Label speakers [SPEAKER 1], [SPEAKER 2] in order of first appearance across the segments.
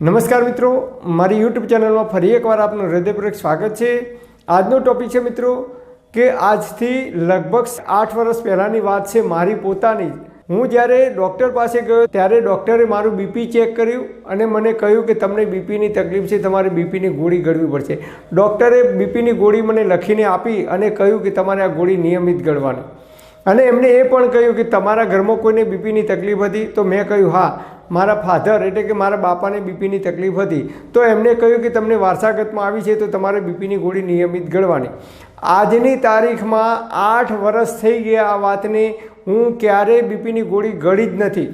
[SPEAKER 1] નમસ્કાર મિત્રો, મારી યુટ્યુબ ચેનલમાં ફરી એકવાર આપનું હૃદયપૂર્વક સ્વાગત છે. આજનો ટોપિક છે મિત્રો, કે આજથી લગભગ આઠ વર્ષ પહેલાંની વાત છે મારી પોતાની. હું જ્યારે ડૉક્ટર પાસે ગયો ત્યારે ડૉક્ટરે મારું બીપી ચેક કર્યું અને મને કહ્યું કે તમને બીપીની તકલીફ છે, તમારે બીપીની ગોળી ગળવી પડશે. ડૉક્ટરે બીપીની ગોળી મને લખીને આપી અને કહ્યું કે તમારે આ ગોળી નિયમિત ગળવાની. અને એમણે એ પણ કહ્યું કે તમારા ઘરમાં કોઈને બીપીની તકલીફ હતી, તો મેં કહ્યું, હા. મારા ફાધર એટલે કે મારા બાપાને બીપીની તકલીફ હતી, તો એમણે કહ્યું કે તમને વારસાગતમાં આવી છે તો તમારે બીપીની ગોળી નિયમિત ગળવાની. આજની તારીખમાં આઠ વર્ષ થઈ ગયા આ વાતને, હું ક્યારેય બીપીની ગોળી ગળી જ નથી.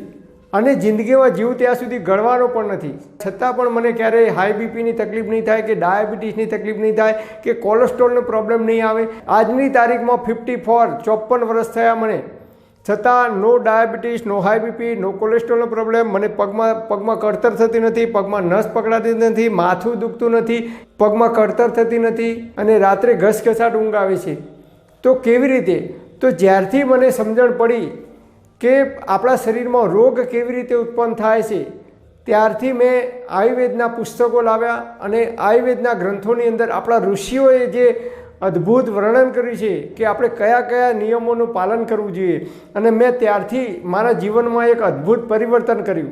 [SPEAKER 1] અને જિંદગીમાં જીવ ત્યાં સુધી ગળવાનો પણ નથી. છતાં પણ મને ક્યારેય હાઈ બીપીની તકલીફ નહીં થાય, કે ડાયાબિટીસની તકલીફ નહીં થાય, કે કોલેસ્ટ્રોલનો પ્રોબ્લેમ નહીં આવે. આજની તારીખમાં ફિફ્ટી ફોર ચોપન વર્ષ થયા મને. છતાં નો ડાયાબિટીસ નો હાઈ બીપી નો કોલેસ્ટ્રોલનો પ્રોબ્લેમ મને પગમાં પગમાં કળતર થતી નથી, પગમાં નસ પકડાતી નથી, માથું દુખતું નથી, પગમાં કળતર થતી નથી અને રાત્રે ઘસઘસાટ ઊંઘ આવે છે. તો કેવી રીતે? તો જ્યારથી મને સમજણ પડી કે આપણા શરીરમાં રોગ કેવી રીતે ઉત્પન્ન થાય છે, ત્યારથી મેં આયુર્વેદના પુસ્તકો લાવ્યા અને આયુર્વેદના ગ્રંથોની અંદર આપણા ઋષિઓએ જે અદ્ભુત વર્ણન કર્યું છે કે આપણે કયા કયા નિયમોનું પાલન કરવું જોઈએ. અને મેં ત્યારથી મારા જીવનમાં એક અદ્ભુત પરિવર્તન કર્યું.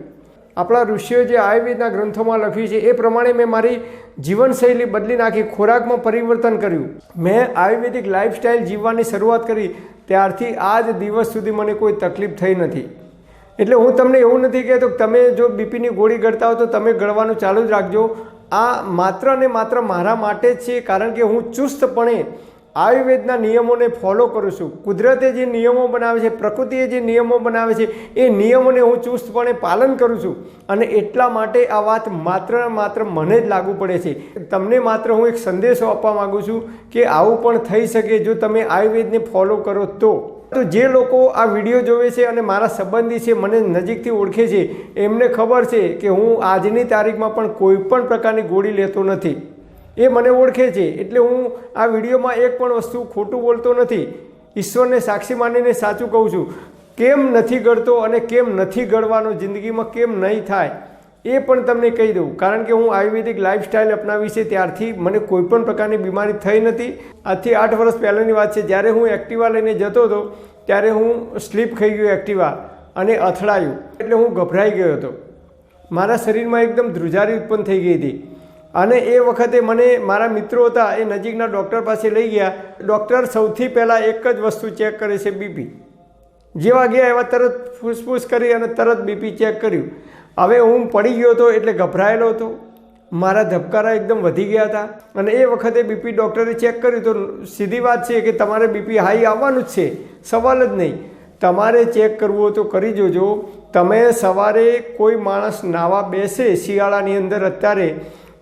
[SPEAKER 1] આપણા ઋષિઓ જે આયુર્વેદના ગ્રંથોમાં લખ્યું છે, એ પ્રમાણે મેં મારી જીવનશૈલી બદલી નાખી, ખોરાકમાં પરિવર્તન કર્યું. મેં આયુર્વેદિક લાઈફસ્ટાઈલ જીવવાની શરૂઆત કરી, ત્યારથી આજ દિવસ સુધી મને કોઈ તકલીફ થઈ નથી. એટલે હું તમને એવું નથી કહેતો તમે જો બીપીની ગોળી ગળતા હો તો તમે ગળવાનું ચાલુ જ રાખજો. આ માત્ર ને માત્ર મારા માટે જ છે, કારણ કે હું ચુસ્તપણે આયુર્વેદના નિયમોને ફોલો કરું છું. કુદરતે જે નિયમો બનાવે છે, પ્રકૃતિએ જે નિયમો બનાવે છે, એ નિયમોને હું ચુસ્તપણે પાલન કરું છું. અને એટલા માટે આ વાત માત્ર માત્ર મને જ લાગુ પડે છે. તમને માત્ર હું એક સંદેશો આપવા માગું છું કે આવું પણ થઈ શકે જો તમે આયુર્વેદને ફોલો કરો તો. તો જે લોકો આ વીડિયો જોવે છે અને મારા સંબંધી છે, મને નજીકથી ઓળખે છે, એમને ખબર છે કે હું આજની તારીખમાં પણ કોઈ પણ પ્રકારની ગોળી લેતો નથી. એ મને ઓળખે છે, એટલે હું આ વિડીયોમાં એક પણ વસ્તુ ખોટું બોલતો નથી. ઈશ્વરને સાક્ષી માનીને સાચું કહું છું. કેમ નથી ગળતો અને કેમ નથી ગળવાનો જિંદગીમાં, કેમ નહીં થાય? એ પણ તમને કહી દઉં. કારણ કે હું આયુર્વેદિક લાઈફસ્ટાઈલ અપનાવી છે ત્યારથી મને કોઈપણ પ્રકારની બીમારી થઈ નથી. આજથી આઠ વર્ષ પહેલાંની વાત છે. જ્યારે હું એક્ટિવા લઈને જતો હતો, ત્યારે હું સ્લીપ ખાઈ ગયો એક્ટિવા અને અથડાયું. એટલે હું ગભરાઈ ગયો હતો. મારા શરીરમાં એકદમ ધ્રુજારી ઉત્પન્ન થઈ ગઈ હતી. અને એ વખતે મને મારા મિત્રો હતા, એ નજીકના ડૉક્ટર પાસે લઈ ગયા. ડૉક્ટર સૌથી પહેલાં એક જ વસ્તુ ચેક કરે છે બીપી જેવા ગયા એવા તરત ફૂસફૂસ કરી અને તરત બીપી ચેક કર્યું. હવે હું પડી ગયો હતો એટલે ગભરાયેલો હતો. મારા ધબકારા એકદમ વધી ગયા હતા અને એ વખતે બીપી ડૉક્ટરે ચેક કર્યું તો સીધી વાત છે કે તમારે બીપી હાઈ આવવાનું જ છે, સવાલ જ નહીં. તમારે ચેક કરવું હોય તો કરી જોજો. તમે સવારે કોઈ માણસ નાવા બેસે શિયાળાની અંદર અત્યારે,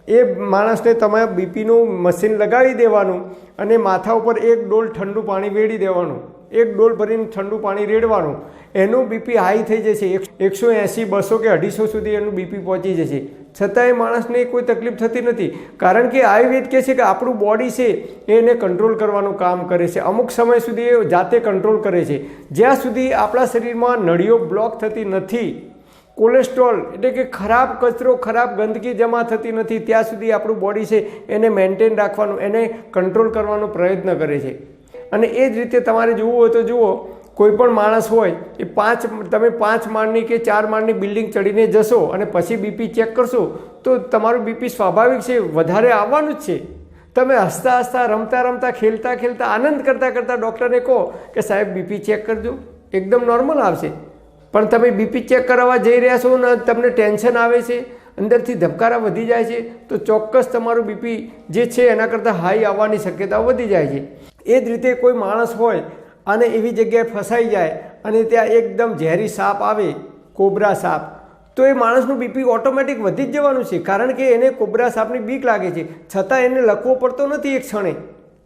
[SPEAKER 1] એ માણસને તમે બીપીનું મશીન લગાવી દેવાનું અને માથા ઉપર એક ડોલ ઠંડુ પાણી વેડી દેવાનું. એક ડોલ ભરીને ઠંડુ પાણી રેડવાનું. એનું બીપી હાઈ થઈ જશે. એકસો એંસી, બસો કે અઢીસો સુધી એનું બીપી પહોંચી જશે. છતાંય માણસને કોઈ તકલીફ થતી નથી. કારણ કે આયુર્વેદ કહે છે કે આપણું બોડી છે એને કંટ્રોલ કરવાનું કામ કરે છે. અમુક સમય સુધી એ જાતે કંટ્રોલ કરે છે. જ્યાં સુધી આપણા શરીરમાં નળીઓ બ્લોક થતી નથી કોલેસ્ટ્રોલ એટલે કે ખરાબ કચરો, ખરાબ ગંદકી જમા થતી નથી, ત્યાં સુધી આપણું બોડી છે એને મેન્ટેન રાખવાનું, એને કંટ્રોલ કરવાનો પ્રયત્ન કરે છે. અને એ જ રીતે તમારે જોવું હોય તો જુઓ, કોઈ પણ માણસ હોય, એ પાંચ, તમે પાંચ માળની કે ચાર માળની બિલ્ડિંગ ચડીને જશો અને પછી બીપી ચેક કરશો, તો તમારું બીપી સ્વાભાવિક છે, વધારે આવવાનું જ છે. તમે હસતા હસતા, રમતા રમતા, ખેલતા ખેલતા, આનંદ કરતાં કરતાં ડૉક્ટરને કહો કે સાહેબ બીપી ચેક કરજો, એકદમ નોર્મલ આવશે. પણ તમે બીપી ચેક કરાવવા જઈ રહ્યા છો ને તમને ટેન્શન આવે છે, અંદરથી ધબકારા વધી જાય છે, તો ચોક્કસ તમારું બીપી જે છે એના કરતાં હાઈ આવવાની શક્યતા વધી જાય છે. એ જ રીતે કોઈ માણસ હોય અને એવી જગ્યાએ ફસાઈ જાય અને ત્યાં એકદમ ઝેરી સાપ આવે, કોબરા સાપ, તો એ માણસનું બીપી ઓટોમેટિક વધી જ જવાનું છે. કારણ કે એને કોબરા સાપની બીક લાગે છે. છતાં એને લખવો પડતો નથી એક ક્ષણે.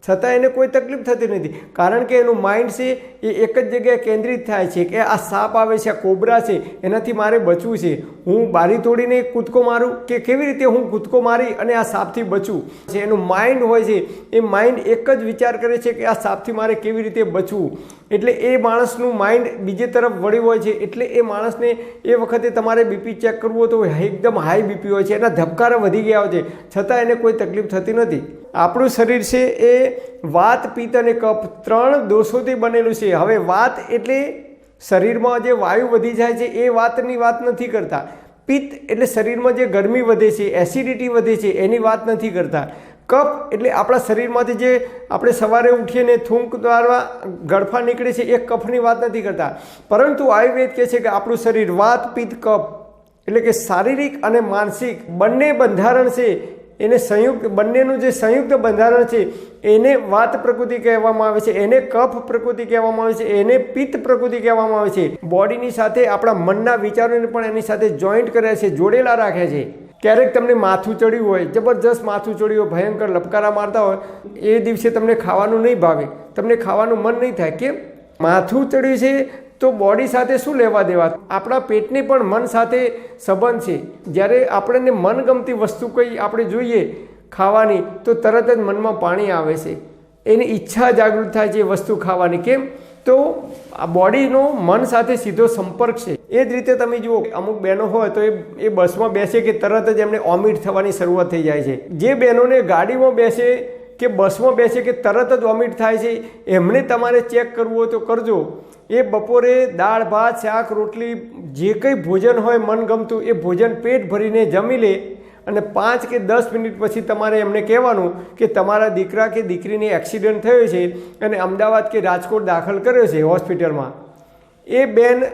[SPEAKER 1] છતાં એને કોઈ તકલીફ થતી નથી. કારણ કે એનું માઇન્ડ છે, એ એક જ જગ્યાએ કેન્દ્રિત થાય છે કે આ સાપ આવે છે, આ કોબરા છે, એનાથી મારે બચવું છે. હું બારી તોડીને કૂદકો મારું કે કેવી રીતે હું કૂદકો મારી અને આ સાપથી બચું? છે એનું માઇન્ડ હોય છે, એ માઇન્ડ એક જ વિચાર કરે છે કે આ સાપથી મારે કેવી રીતે બચવું? એટલે એ માણસનું માઇન્ડ બીજી તરફ વળ્યું હોય છે. એટલે એ માણસને એ વખતે તમારે બીપી ચેક કરવું હોય તો એકદમ હાઈ બીપી હોય છે. એના ધબકારા વધી ગયા હોય છે. છતાં એને કોઈ તકલીફ થતી નથી. આપણું શરીર છે એ વાત, પિત્ત અને કફ ત્રણ દોષોથી બનેલું છે. હવે વાત એટલે શરીરમાં જે વાયુ વધી જાય છે, એ વાતની વાત નથી કરતા. પિત્ત એટલે શરીરમાં જે ગરમી વધે છે એસિડિટી વધે છે, એની વાત નથી કરતા. કફ એટલે આપણા શરીરમાંથી જે આપણે સવારે ઉઠીએ ને થૂંક દ્વારા ગળફા નીકળે છે, એ કફની વાત નથી કરતા. પરંતુ આયુર્વેદ કહે છે કે આપણું શરીર વાત પિત્ત કફ એટલે કે શારીરિક અને માનસિક બંને બંધારણ છે. એને સંયુક્ત, બંનેનું જે સંયુક્ત બંધારણ છે, એને વાત પ્રકૃતિ કહેવામાં આવે છે, એને કફ પ્રકૃતિ કહેવામાં આવે છે, એને પિત્ત પ્રકૃતિ કહેવામાં આવે છે. બોડીની સાથે આપણા મનના વિચારોને પણ એની સાથે જોઈન્ટ કરે છે, જોડેલા રાખે છે. ક્યારેક તમને માથું ચડ્યું હોય, જબરજસ્ત માથું ચડ્યું હોય, ભયંકર લપકારા મારતા હોય, એ દિવસે તમને ખાવાનું નહીં ભાવે, તમને ખાવાનું મન નહીં થાય. કેમ? માથું ચડ્યું છે તો બોડી સાથે શું લેવા દેવા? આપણા પેટને પણ મન સાથે સંબંધ છે. જ્યારે આપણને મનગમતી વસ્તુ કંઈ આપણે જોઈએ ખાવાની, તો તરત જ મનમાં પાણી આવે છે. એની ઈચ્છા જાગૃત થાય છે એ વસ્તુ ખાવાની. કેમ? તો આ બોડીનો મન સાથે સીધો સંપર્ક છે. એ જ રીતે તમે જુઓ અમુક બહેનો હોય તો એ એ બસમાં બેસે કે તરત જ એમને ઓમિટ થવાની શરૂઆત થઈ જાય છે. જે બહેનોને ગાડીમાં બેસે કે બસમાં બેસે કે તરત જ વોમિટ થાય છે, એમને તમારે ચેક કરવું હોય તો કરજો. એ બપોરે દાળ, ભાત, શાક, રોટલી, જે કંઈ ભોજન હોય મનગમતું એ ભોજન પેટ ભરીને જમી લે. અને પાંચ કે દસ મિનિટ પછી તમારે એમને કહેવાનું કે તમારા દીકરા કે દીકરીને એક્સિડન્ટ થયો છે અને અમદાવાદ કે રાજકોટ દાખલ કર્યો છે હોસ્પિટલમાં. એ બેન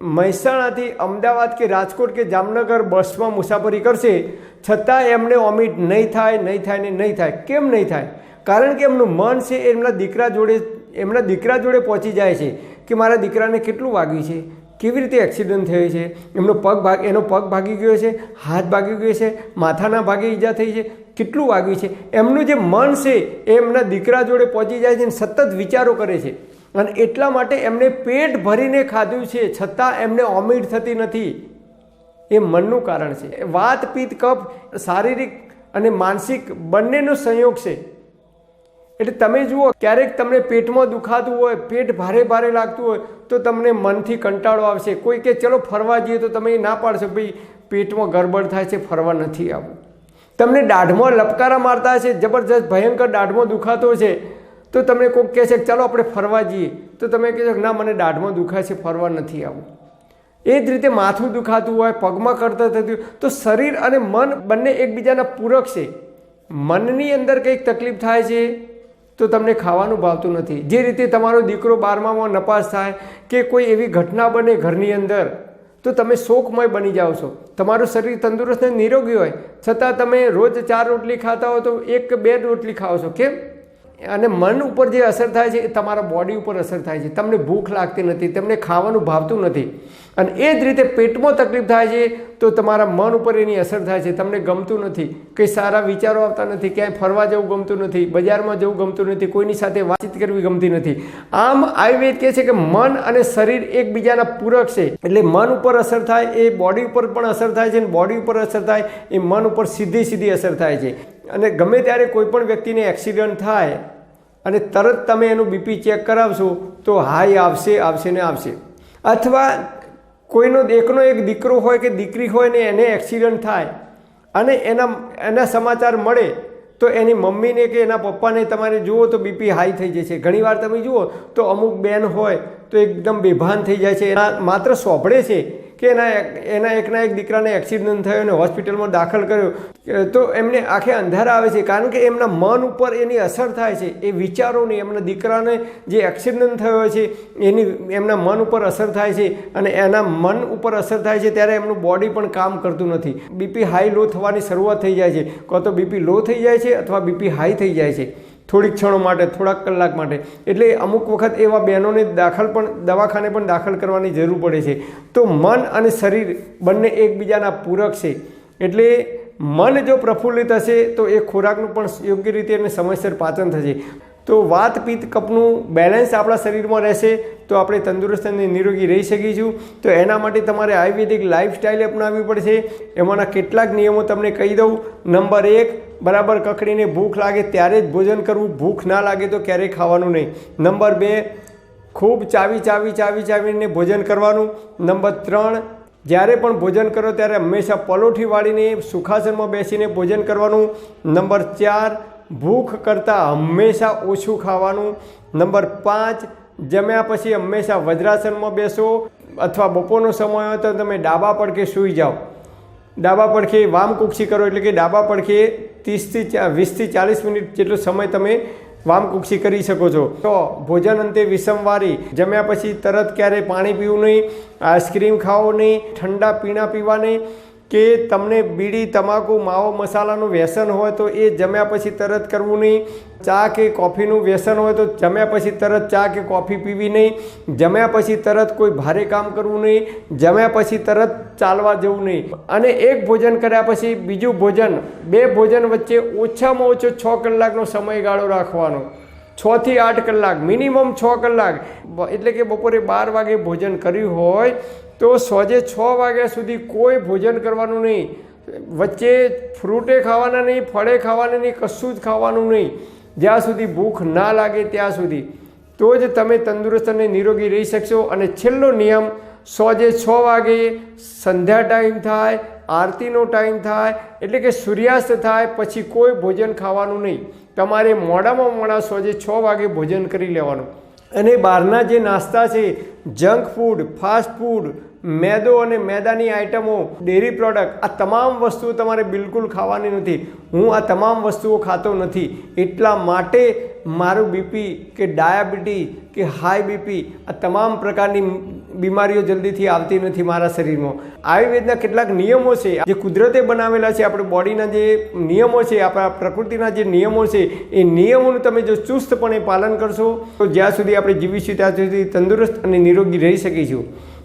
[SPEAKER 1] મહેસાણાથી અમદાવાદ કે રાજકોટ કે જામનગર બસમાં મુસાફરી કરશે, છતાં એમને વોમિટ નહીં થાય નહીં થાય ને નહીં થાય. કેમ નહીં થાય? કારણ કે એમનું મન છે, એમના દીકરા જોડે, એમના દીકરા જોડે પહોંચી જાય છે કે મારા દીકરાને કેટલું વાગ્યું છે? કેવી રીતે એક્સિડન્ટ થયો છે? એમનો પગ ભાગ, એનો પગ ભાગી ગયો છે, હાથ ભાગી ગયો છે, માથાના ભાગે ઈજા થઈ છે, કેટલું વાગ્યું છે? એમનું જે મન છે, એ એમના દીકરા જોડે પહોંચી જાય છે અને સતત વિચારો કરે છે. અને એટલા માટે એમને પેટ ભરીને ખાધું છે, છતાં એમને ઓમિટ થતી નથી. એ મનનું કારણ છે. વાત પિત્ત કફ શારીરિક અને માનસિક બંનેનો સંયોગ છે. એટલે તમે જુઓ, ક્યારેક તમને પેટમાં દુખાતું હોય, પેટ ભારે ભારે લાગતું હોય, તો તમને મનથી કંટાળો આવશે. કોઈ કે, ચલો ફરવા જઈએ, તો તમે ના પાડશો, ભાઈ, પેટમાં ગડબડ થાય છે, ફરવા નથી આવવું તમને દાઢમાં લપકારા મારતા છે જબરજસ્ત, ભયંકર દાઢમાં દુખાતો છે તો તમને કોઈક કહે છે, ચાલો આપણે ફરવા જઈએ. તો તમે કહેશો ના, મને દાઢમાં દુખાય છે, ફરવા નથી આવવું એ જ રીતે માથું દુખાતું હોય, પગમાં કરતા થતું તો શરીર અને મન બંને એકબીજાના પૂરક છે. મનની અંદર કંઈક તકલીફ થાય છે તો તમને ખાવાનું ભાવતું નથી. જે રીતે તમારો દીકરો બારમામાં નપાસ થાય કે કોઈ એવી ઘટના બને ઘરની અંદર, તો તમે શોકમય બની જાઓ છો. તમારું શરીર તંદુરસ્ત અને નિરોગી હોય. છતાં તમે રોજ ચાર રોટલી ખાતા હો તો એક કે બે રોટલી ખાઓ છો. કેમ? અને મન ઉપર જે અસર થાય છે એ તમારા બોડી ઉપર અસર થાય છે. તમને ભૂખ લાગતી નથી, તમને ખાવાનું ભાવતું નથી. અને એ જ રીતે પેટમાં તકલીફ થાય છે તો તમારા મન ઉપર એની અસર થાય છે. તમને ગમતું નથી, કંઈ સારા વિચારો આવતા નથી, ક્યાંય ફરવા જવું ગમતું નથી, બજારમાં જવું ગમતું નથી, કોઈની સાથે વાતચીત કરવી ગમતી નથી. આમ આયુર્વેદ કહે છે કે મન અને શરીર એકબીજાના પૂરક છે. એટલે મન ઉપર અસર થાય, એ બોડી ઉપર પણ અસર થાય છે અને બોડી ઉપર અસર થાય, એ મન ઉપર સીધી સીધી અસર થાય છે. અને ગમે ત્યારે કોઈ પણ વ્યક્તિને એક્સિડન્ટ થાય અને તરત તમે એનું બીપી ચેક કરાવશો, તો હાઈ આવશે આવશે ને આવશે. અથવા કોઈનો એકનો એક દીકરો હોય કે દીકરી હોય ને એને એક્સિડન્ટ થાય અને એના એના સમાચાર મળે, તો એની મમ્મીને કે એના પપ્પાને તમારે જુઓ તો બીપી હાઈ થઈ જશે. ઘણીવાર તમે જુઓ તો અમુક બેન હોય તો એકદમ બેભાન થઈ જાય છે. એના માત્ર સોંભળે છે કે એના એના એકના એક દીકરાને એક્સિડન્ટ થયો અને હોસ્પિટલમાં દાખલ કર્યો. તો એમને આખે અંધારા આવે છે. કારણ કે એમના મન ઉપર એની અસર થાય છે. એ વિચારોની, એમના દીકરાને જે એક્સિડન્ટ થયો છે, એની, એમના મન ઉપર અસર થાય છે અને એના મન ઉપર અસર થાય છે ત્યારે એમનું બોડી પણ કામ કરતું નથી. બીપી હાઈ લો થવાની શરૂઆત થઈ જાય છે. કાં તો બીપી લો થઈ જાય છે અથવા બીપી હાઈ થઈ જાય છે. થોડીક ક્ષણો માટે, થોડાક કલાક માટે. એટલે અમુક વખત એવા બહેનોને દાખલ પણ, દવાખાને પણ દાખલ કરવાની જરૂર પડે છે. તો મન અને શરીર બંને એકબીજાના પૂરક છે. એટલે મન જો પ્રફુલ્લિત હશે, તો એ ખોરાકનું પણ યોગ્ય રીતે અને સમયસર પાચન થશે. તો વાત પિત્ત કપનું બેલેન્સ આપણા શરીરમાં રહેશે, તો આપણે તંદુરસ્ત અને નિરોગી રહી શકીશું. તો એના માટે તમારે આયુર્વેદિક લાઈફસ્ટાઈલ અપનાવવી પડશે. એમાંના કેટલાક નિયમો તમને કહી દઉં. નંબર એક, બરાબર કકડીને ભૂખ લાગે ત્યારે જ ભોજન કરવું. ભૂખ ના લાગે તો ક્યારેય ખાવાનું નહીં. નંબર બે, ખૂબ ચાવી ચાવી ચાવી ચાવીને ભોજન કરવાનું. નંબર ત્રણ, જ્યારે પણ ભોજન કરો ત્યારે હંમેશા પલોઠી વાળીને સુખાસનમાં બેસીને ભોજન કરવાનું. નંબર ચાર ભૂખ કરતાં હંમેશા ઓછું ખાવાનું. નંબર પાંચ, જમ્યા પછી હંમેશા વજ્રાસનમાં બેસો અથવા બપોરનો સમય હોય તો તમે ડાબા પડખે સૂઈ જાઓ. ડાબા પડખે વામ કુક્ષી કરો એટલે કે ડાબા પડખે ત્રીસથી વીસથી ચાલીસ મિનિટ જેટલો સમય તમે વામ કુક્ષી કરી શકો છો. તો ભોજન અંતે વિષમવારી જમ્યા પછી તરત ક્યારેય પાણી પીવું નહીં, આઈસ્ક્રીમ ખાવો નહીં, ઠંડા પીણા પીવા નહીં કે તમને બીડી, તમાકુ, માવો, મસાલાનું વ્યસન હોય તો એ જમ્યા પછી તરત કરવું નહીં. ચા કે કોફીનું વ્યસન હોય તો જમ્યા પછી તરત ચા કે કોફી પીવી નહીં. જમ્યા પછી તરત કોઈ ભારે કામ કરવું નહીં. જમ્યા પછી તરત ચાલવા જવું નહીં. અને એક ભોજન કર્યા પછી બીજું ભોજન, બે ભોજન વચ્ચે ઓછામાં ઓછો છ કલાકનો સમયગાળો રાખવાનો. છ થી આઠ કલાક મિનિમમ છ કલાક. એટલે કે બપોરે બાર વાગે ભોજન કર્યું હોય, તો સોજે છ વાગ્યા સુધી કોઈ ભોજન કરવાનું નહીં. વચ્ચે ફ્રૂટે ખાવાના નહીં, ફળે ખાવાના નહીં, કશું જ ખાવાનું નહીં. જ્યાં સુધી ભૂખ ના લાગે ત્યાં સુધી. તો જ તમે તંદુરસ્ત અને નિરોગી રહી શકશો. અને છેલ્લો નિયમ, સોજે છ વાગે સંધ્યા ટાઈમ થાય આરતીનો ટાઈમ થાય, એટલે કે સૂર્યાસ્ત થાય, પછી કોઈ ભોજન ખાવાનું નહીં. તમારે મોડામાં મોડા સોજે છ વાગે ભોજન કરી લેવાનું. અને બહારના જે નાસ્તા છે, જંક ફૂડ, ફાસ્ટ ફૂડ મેદો અને મેદાની આઇટમો ડેરી પ્રોડક્ટ, આ તમામ વસ્તુઓ તમારે બિલકુલ ખાવાની નથી. હું આ તમામ વસ્તુઓ ખાતો નથી. એટલા માટે મારું બીપી કે ડાયાબિટી કે હાઈ બીપી આ તમામ પ્રકારની બીમારીઓ જલ્દીથી આવતી નથી મારા શરીરમાં. આયુર્વેદના કેટલાક નિયમો છે, જે કુદરતે બનાવેલા છે, આપણે બોડીના જે નિયમો છે, આપણા પ્રકૃતિના જે નિયમો છે, એ નિયમોનું તમે જો ચુસ્તપણે પાલન કરશો, તો જ્યાં સુધી આપણે જીવીશું ત્યાં સુધી તંદુરસ્ત અને નિરોગી રહી શકીશું.